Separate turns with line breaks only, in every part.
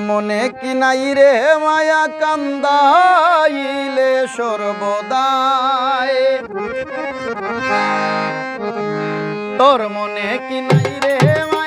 মনে কি নাই রে মায়া কান্দাইলে সর্বদাই? তোর মনে কি নাই রে মায়া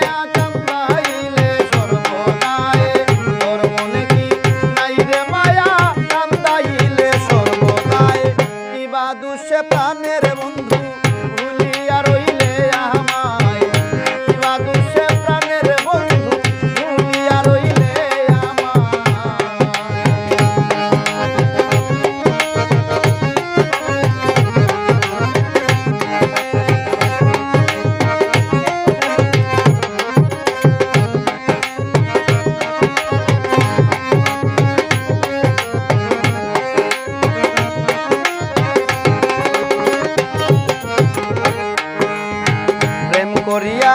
করিয়া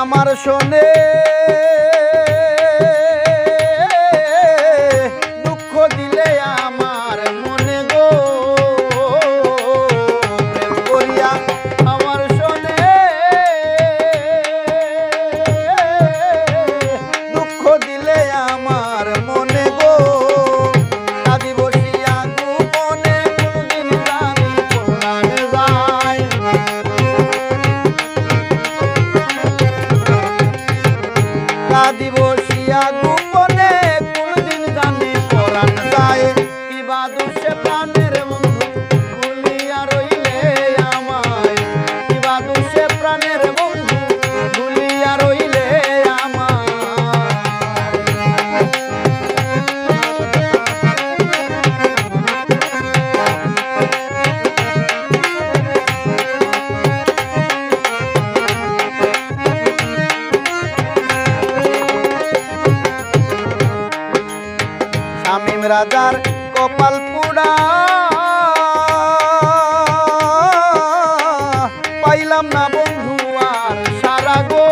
আমার শোনে। falar de. রাজার কপাল পুরা। পাইলাম না বন্ধু আর সারা গো।